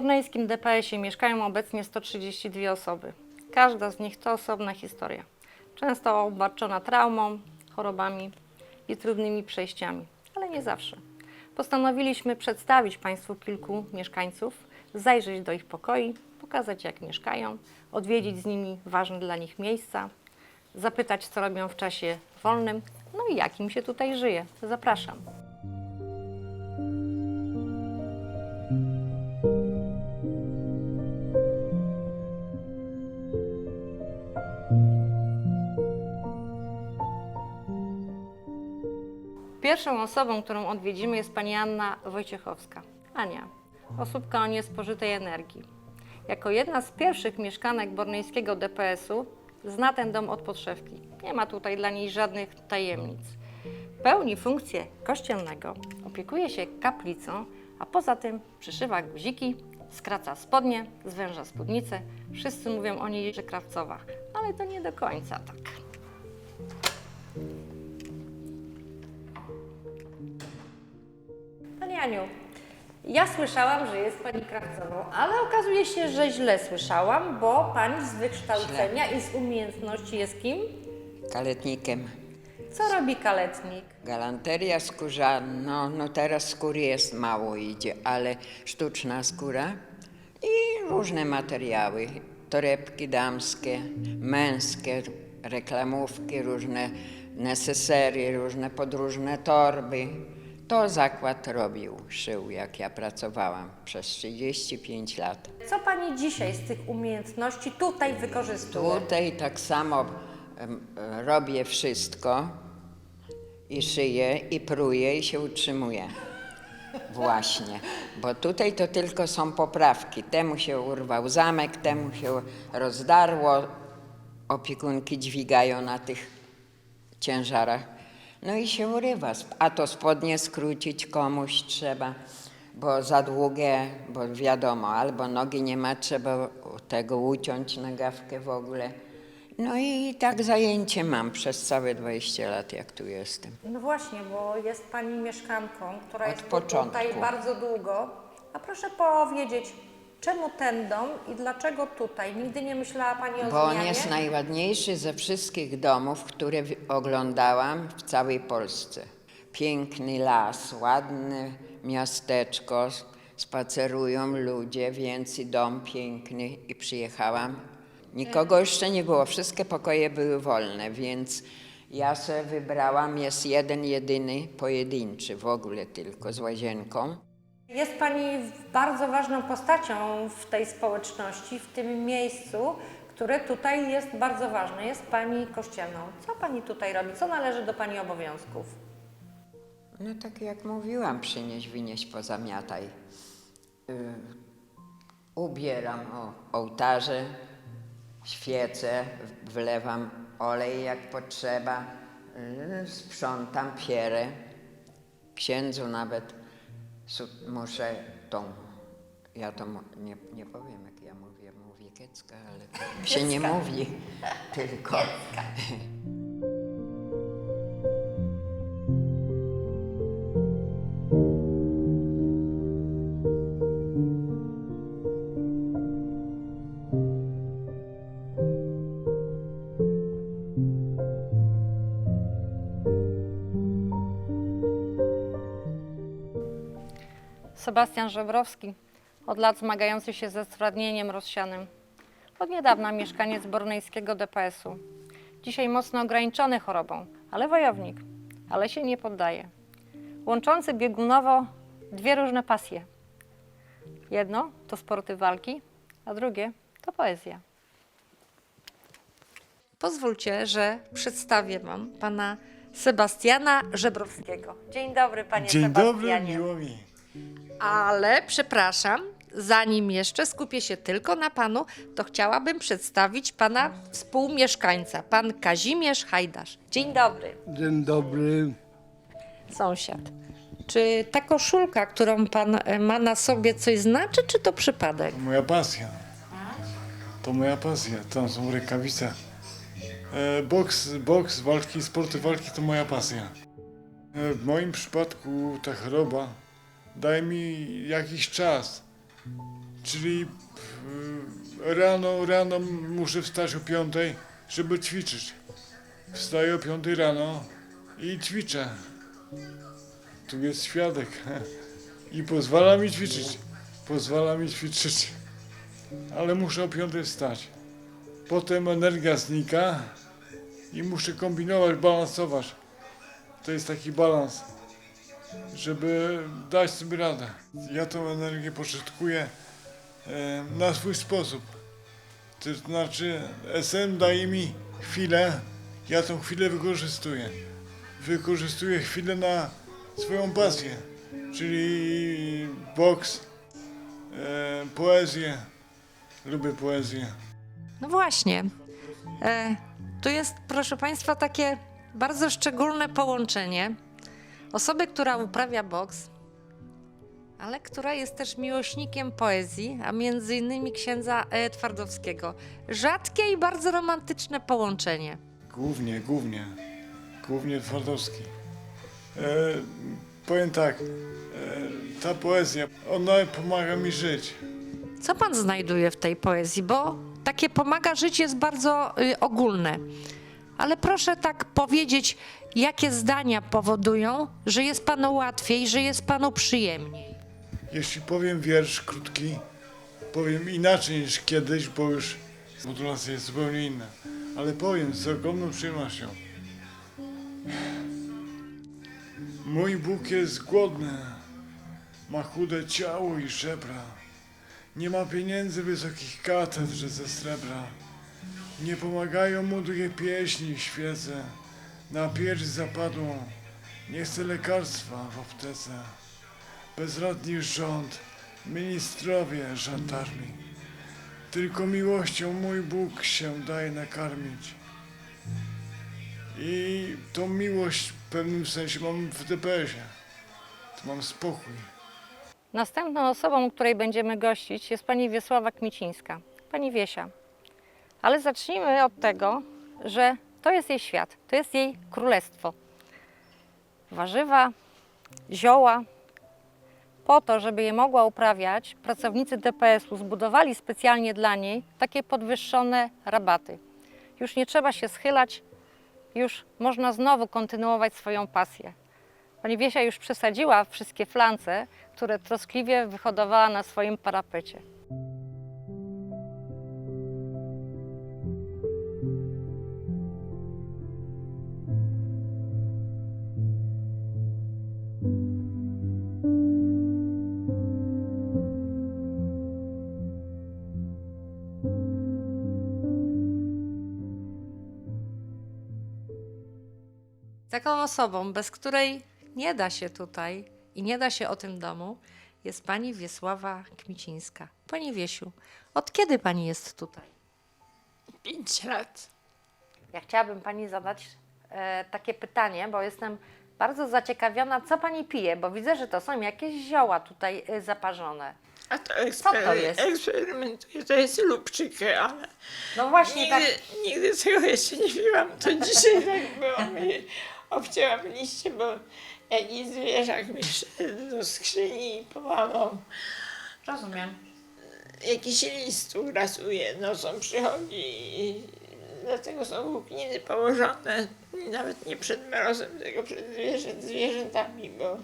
Bornejskim DPS-ie mieszkają obecnie 132 osoby. Każda z nich to osobna historia. Często obarczona traumą, chorobami i trudnymi przejściami, ale nie zawsze. Postanowiliśmy przedstawić Państwu kilku mieszkańców, zajrzeć do ich pokoi, pokazać jak mieszkają, odwiedzić z nimi ważne dla nich miejsca, zapytać co robią w czasie wolnym, no i jak im się tutaj żyje. Zapraszam. Pierwszą osobą, którą odwiedzimy jest pani Anna Wojciechowska. Ania, osóbka o niespożytej energii. Jako jedna z pierwszych mieszkanek bornejskiego DPS-u zna ten dom od podszewki. Nie ma tutaj dla niej żadnych tajemnic. Pełni funkcję kościelnego, opiekuje się kaplicą, a poza tym przyszywa guziki, skraca spodnie, zwęża spódnicę. Wszyscy mówią o niej, że krawcowa, ale to nie do końca tak. Pani Aniu, ja słyszałam, że jest Pani krawcową, ale okazuje się, że źle słyszałam, bo Pani z wykształcenia i z umiejętności jest kim? kaletnikiem. Co robi kaletnik? Galanteria skórzana, no, no teraz skóry jest mało idzie, ale sztuczna skóra i różne materiały, torebki damskie, męskie, reklamówki, różne nesesery, różne podróżne torby. To zakład robił, szył, jak ja pracowałam przez 35 lat. Co Pani dzisiaj z tych umiejętności tutaj wykorzystuje? Tutaj tak samo em, robię wszystko i szyję, i pruję, i się utrzymuję. Właśnie, bo tutaj to tylko są poprawki. Temu się urwał zamek, temu się rozdarło, opiekunki dźwigają na tych ciężarach. No i się urywa. A to spodnie skrócić komuś trzeba, bo za długie, bo wiadomo, albo nogi nie ma, trzeba tego uciąć nagawkę w ogóle. No i tak zajęcie mam przez całe 20 lat, jak tu jestem. No właśnie, bo jest Pani mieszkanką, która Od jest początku. tutaj bardzo długo. A proszę powiedzieć, czemu ten dom i dlaczego tutaj? Nigdy nie myślała Pani o Bo on zmianie? jest najładniejszy ze wszystkich domów, które oglądałam w całej Polsce. Piękny las, ładne miasteczko, spacerują ludzie, więc i dom piękny i przyjechałam. Nikogo jeszcze nie było, wszystkie pokoje były wolne, więc ja sobie wybrałam, jest jeden, jedyny, pojedynczy w ogóle tylko z łazienką. Jest Pani bardzo ważną postacią w tej społeczności, w tym miejscu, które tutaj jest bardzo ważne. Jest Pani kościelną. Co Pani tutaj robi? Co należy do Pani obowiązków? No tak jak mówiłam, przynieś, wynieś, pozamiataj. Y, ubieram o, ołtarze, świece, wlewam olej jak potrzeba, y, sprzątam, pierę. Księdzu nawet muszę tą, ja to nie, nie powiem jak ja mówię, mówię kiecka, ale się nie mówi, tylko... Sebastian Żebrowski, od lat zmagający się ze stwardnieniem rozsianym. Od niedawna mieszkaniec bornejskiego DPS-u. Dzisiaj mocno ograniczony chorobą, ale wojownik, ale się nie poddaje. Łączący biegunowo dwie różne pasje. Jedno to sporty walki, a drugie to poezja. Pozwólcie, że przedstawię Wam pana Sebastiana Żebrowskiego. Dzień dobry, panie Dzień dobry, Sebastianie. miło mi. Ale przepraszam, zanim jeszcze skupię się tylko na panu, to chciałabym przedstawić pana współmieszkańca, pan Kazimierz Hajdasz. Dzień dobry, Dzień dobry. sąsiad. Czy ta koszulka, którą pan e, ma na sobie, coś znaczy, czy to przypadek? Moja pasja. To moja pasja. Tam są rękawice. E, boks, boks, walki, sporty walki to moja pasja. E, w moim przypadku ta choroba daje mi jakiś czas. Czyli y, rano, rano muszę wstać o piątej, żeby ćwiczyć. Wstaję o piątej rano i ćwiczę. Tu jest świadek. I pozwala mi ćwiczyć. Pozwala mi ćwiczyć. Ale muszę o piątej wstać. Potem energia znika i muszę kombinować, balansować. To jest taki balans, żeby dać sobie radę. Ja tą energię pożytkuję e, na swój sposób. To znaczy, SM daje mi chwilę, ja tą chwilę wykorzystuję. Wykorzystuję chwilę na swoją pasję, czyli boks, e, poezję. Lubię poezję. No właśnie. E, tu jest, proszę Państwa, takie bardzo szczególne połączenie osoby, która uprawia boks, ale która jest też miłośnikiem poezji, a między innymi księdza e. Twardowskiego. Rzadkie i bardzo romantyczne połączenie. Głównie, głównie. Głównie Twardowski. E, powiem tak, e, ta poezja, ona pomaga mi żyć. Co Pan znajduje w tej poezji? Bo takie pomaga żyć jest bardzo y, ogólne. Ale proszę tak powiedzieć, jakie zdania powodują, że jest Panu łatwiej, że jest Panu przyjemniej. Jeśli powiem wiersz krótki, powiem inaczej niż kiedyś, bo już modulacja jest zupełnie inna. Ale powiem z ogromną przyjemnością. Mój Bóg jest głodny, ma chude ciało i żebra. Nie ma pieniędzy wysokich katedr ze srebra. Nie pomagają mu długie pieśni świece. Na pierś zapadłą, nie chce lekarstwa w aptece bezradni rząd, ministrowie żandarmi. Tylko miłością mój Bóg się daje nakarmić. I tą miłość w pewnym sensie mam w DPS-ie. Tu mam spokój. Następną osobą, której będziemy gościć, jest pani Wiesława Kmicińska, pani Wiesia. Ale zacznijmy od tego, że to jest jej świat, to jest jej królestwo. Warzywa, zioła. Po to, żeby je mogła uprawiać, pracownicy DPS-u zbudowali specjalnie dla niej takie podwyższone rabaty. Już nie trzeba się schylać, już można znowu kontynuować swoją pasję. Pani Wiesia już przesadziła wszystkie flance, które troskliwie wyhodowała na swoim parapecie. Taką osobą, bez której nie da się tutaj i nie da się o tym domu, jest pani Wiesława Kmicińska. Pani Wiesiu, od kiedy pani jest tutaj? Pięć lat. Ja chciałabym pani zadać e, takie pytanie, bo jestem bardzo zaciekawiona, co pani pije, bo widzę, że to są jakieś zioła tutaj e, zaparzone. A to, Co to jest? eksperymentuję, to jest lubczyk, ale No właśnie nigdy, tak. nigdy tego jeszcze nie piłam. To dzisiaj tak było. Mi obcięłam liście, bo jakiś zwierzak mi wszedł do skrzyni i połamał. Rozumiem. Jakiś list urasuje, nocą przychodzi i dlatego są włókniny położone nawet nie przed mrozem, tylko przed zwierzę, zwierzętami, bo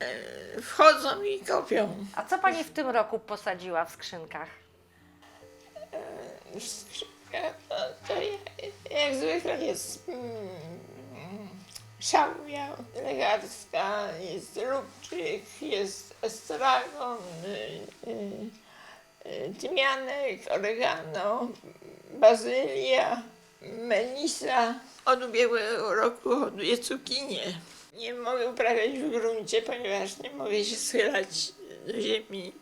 e, wchodzą i kopią. A co pani w tym roku posadziła w skrzynkach? skrzynka, to, to jak, jak zwykle jest mm, szałwia lekarska, jest lubczyk, jest estragon, y, y, y, tymianek, oregano, bazylia, melisa. Od ubiegłego roku hoduję cukinię. Nie mogę uprawiać w gruncie, ponieważ nie mogę się schylać do ziemi.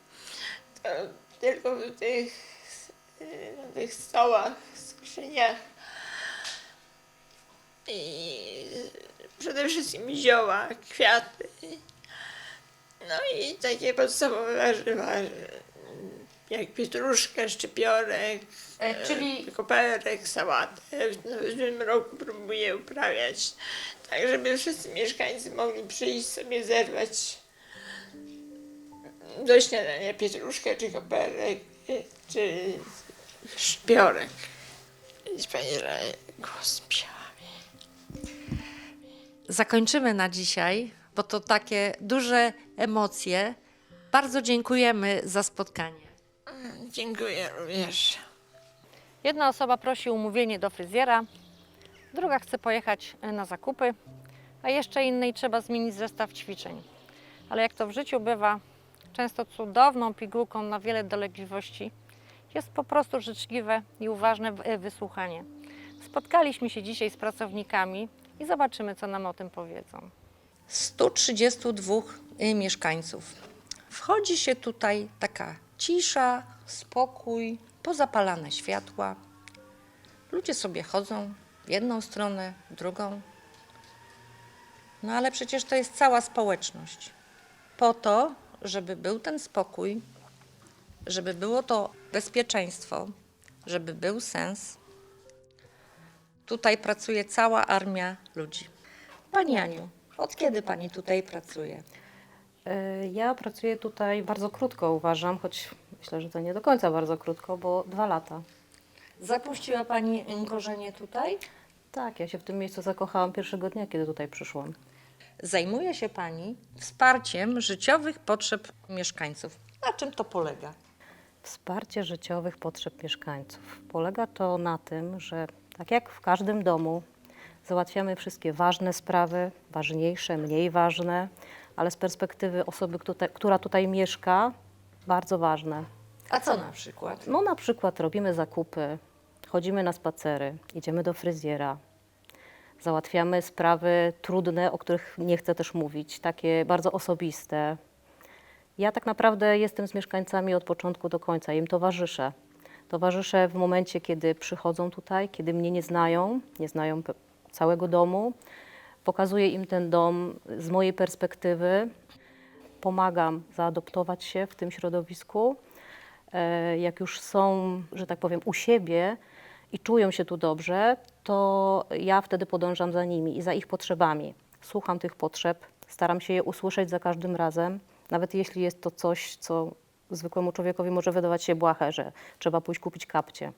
To tylko w tych y, na tych stołach, skrzyniach. I przede wszystkim zioła, kwiaty. No i takie podstawowe warzywa, jak pietruszka, szczypiorek, E, czyli- koperek, sałatę. W tym roku próbuję uprawiać, tak żeby wszyscy mieszkańcy mogli przyjść sobie zerwać do śniadania pietruszkę, czy koperek, y, czy szpiorek. Widzi pani, głos mi. Zakończymy na dzisiaj, bo to takie duże emocje. Bardzo dziękujemy za spotkanie. Dziękuję również. Jedna osoba prosi o umówienie do fryzjera, druga chce pojechać e, na zakupy, a jeszcze innej trzeba zmienić zestaw ćwiczeń. Ale jak to w życiu bywa, często cudowną pigułką na wiele dolegliwości jest po prostu życzliwe i uważne e, wysłuchanie. Spotkaliśmy się dzisiaj z pracownikami i zobaczymy, co nam o tym powiedzą. 132 y, mieszkańców. Wchodzi się tutaj taka cisza, spokój, pozapalane światła. Ludzie sobie chodzą w jedną stronę, w drugą. No ale przecież to jest cała społeczność. Po to, żeby był ten spokój, żeby było to bezpieczeństwo, żeby był sens, tutaj pracuje cała armia ludzi. Pani Aniu, od kiedy pani tutaj pracuje? E, Ja pracuję tutaj bardzo krótko, uważam, choć myślę, że to nie do końca bardzo krótko, bo dwa lata. Zapuściła pani korzenie tutaj? Tak, ja się w tym miejscu zakochałam pierwszego dnia, kiedy tutaj przyszłam. Zajmuje się pani wsparciem życiowych potrzeb mieszkańców. Na czym to polega? Wsparcie życiowych potrzeb mieszkańców. Polega to na tym, że tak jak w każdym domu, załatwiamy wszystkie ważne sprawy, ważniejsze, mniej ważne, ale z perspektywy osoby, która- tutaj mieszka, bardzo ważne. A co na przykład? No na przykład robimy zakupy, chodzimy na spacery, idziemy do fryzjera, załatwiamy sprawy trudne, o których nie chcę też mówić, takie bardzo osobiste. Ja tak naprawdę jestem z mieszkańcami od początku do końca, im towarzyszę. Towarzyszę w momencie, kiedy przychodzą tutaj, kiedy mnie nie znają, nie znają całego domu. Pokazuję im ten dom z mojej perspektywy. Pomagam zaadoptować się w tym środowisku e, jak już są, że tak powiem, u siebie i czują się tu dobrze, to ja wtedy podążam za nimi i za ich potrzebami. Słucham tych potrzeb, staram się je usłyszeć za każdym razem, nawet jeśli jest to coś, co zwykłemu człowiekowi może wydawać się błahe, że trzeba pójść kupić kapcie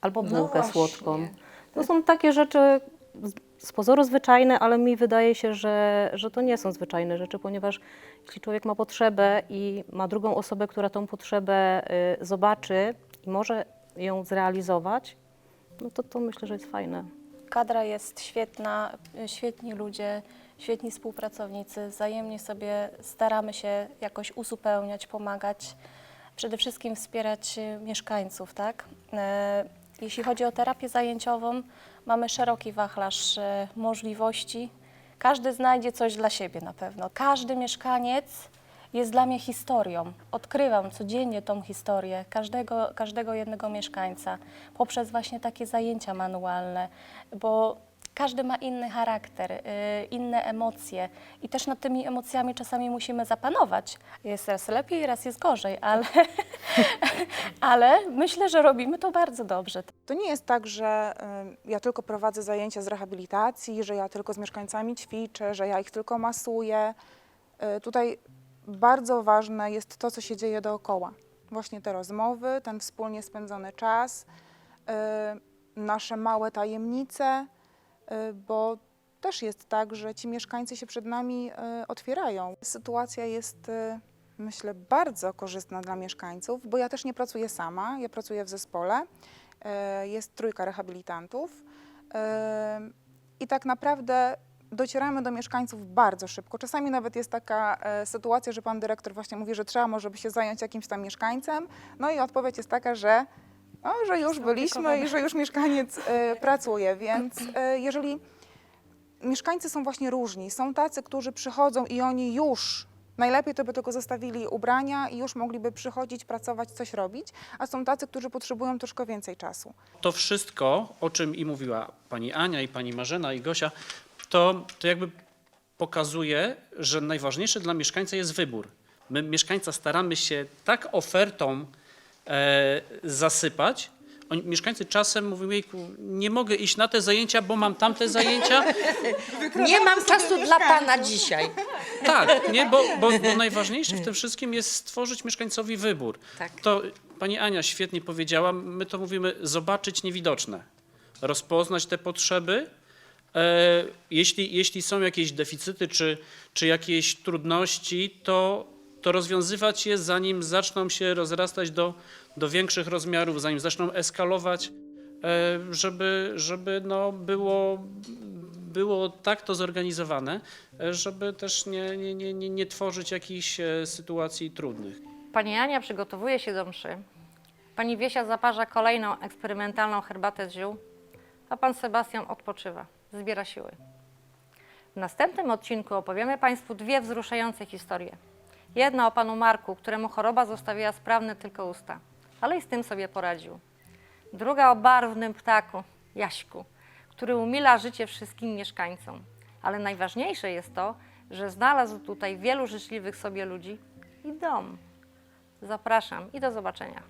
albo No bułkę właśnie. słodką. To są takie rzeczy z- z pozoru zwyczajne, ale mi wydaje się, że, że to nie są zwyczajne rzeczy, ponieważ jeśli człowiek ma potrzebę i ma drugą osobę, która tą potrzebę y, zobaczy i może ją zrealizować, no to to myślę, że jest fajne. Kadra jest świetna, y, świetni ludzie, świetni współpracownicy. Wzajemnie sobie staramy się jakoś uzupełniać, pomagać, przede wszystkim wspierać y, mieszkańców, tak? E, Jeśli chodzi o terapię zajęciową, mamy szeroki wachlarz e, możliwości. Każdy znajdzie coś dla siebie na pewno. Każdy mieszkaniec jest dla mnie historią. Odkrywam codziennie tą historię każdego, każdego jednego mieszkańca poprzez właśnie takie zajęcia manualne, bo każdy ma inny charakter, y, inne emocje i też nad tymi emocjami czasami musimy zapanować. Jest raz lepiej, raz jest gorzej, ale, ale myślę, że robimy to bardzo dobrze. To nie jest tak, że y, ja tylko prowadzę zajęcia z rehabilitacji, że ja tylko z mieszkańcami ćwiczę, że ja ich tylko masuję. Y, Tutaj bardzo ważne jest to, co się dzieje dookoła. Właśnie te rozmowy, ten wspólnie spędzony czas, y, nasze małe tajemnice, y, bo też jest tak, że ci mieszkańcy się przed nami y, otwierają. Sytuacja jest, myślę, bardzo korzystna dla mieszkańców, bo ja też nie pracuję sama, ja pracuję w zespole. Jest trójka rehabilitantów i tak naprawdę docieramy do mieszkańców bardzo szybko. Czasami nawet jest taka e, sytuacja, że pan dyrektor właśnie mówi, że trzeba może by się zająć jakimś tam mieszkańcem, no i odpowiedź jest taka, że, no, że już byliśmy i że już mieszkaniec e, pracuje, więc e, jeżeli mieszkańcy są właśnie różni, są tacy, którzy przychodzą i oni już Najlepiej to by tylko zostawili ubrania i już mogliby przychodzić, pracować, coś robić, a są tacy, którzy potrzebują troszkę więcej czasu. To wszystko, o czym i mówiła pani Ania, i pani Marzena, i Gosia, to, to jakby pokazuje, że najważniejsze dla mieszkańca jest wybór. My mieszkańca staramy się tak ofertą e, zasypać, Oni, mieszkańcy czasem mówią, jejku, nie mogę iść na te zajęcia, bo mam tamte zajęcia. Nie mam czasu dla Pana dzisiaj. Tak, nie, bo, bo, bo najważniejsze w tym wszystkim jest stworzyć mieszkańcowi wybór. Tak. To pani Ania świetnie powiedziała, my to mówimy zobaczyć niewidoczne, rozpoznać te potrzeby. E, jeśli, jeśli są jakieś deficyty czy, czy jakieś trudności, to, to rozwiązywać je zanim zaczną się rozrastać do, do większych rozmiarów, zanim zaczną eskalować, e, żeby, żeby no było, było tak to zorganizowane, e, żeby też nie, nie, nie, nie, nie tworzyć jakichś sytuacji trudnych. Pani Ania przygotowuje się do mszy. Pani Wiesia zaparza kolejną eksperymentalną herbatę z ziół, a pan Sebastian odpoczywa, zbiera siły. W następnym odcinku opowiemy Państwu dwie wzruszające historie. Jedna o panu Marku, któremu choroba zostawiła sprawne tylko usta, ale i z tym sobie poradził. Druga o barwnym ptaku, Jaśku, który umila życie wszystkim mieszkańcom. Ale najważniejsze jest to, że znalazł tutaj wielu życzliwych sobie ludzi i dom. Zapraszam i do zobaczenia.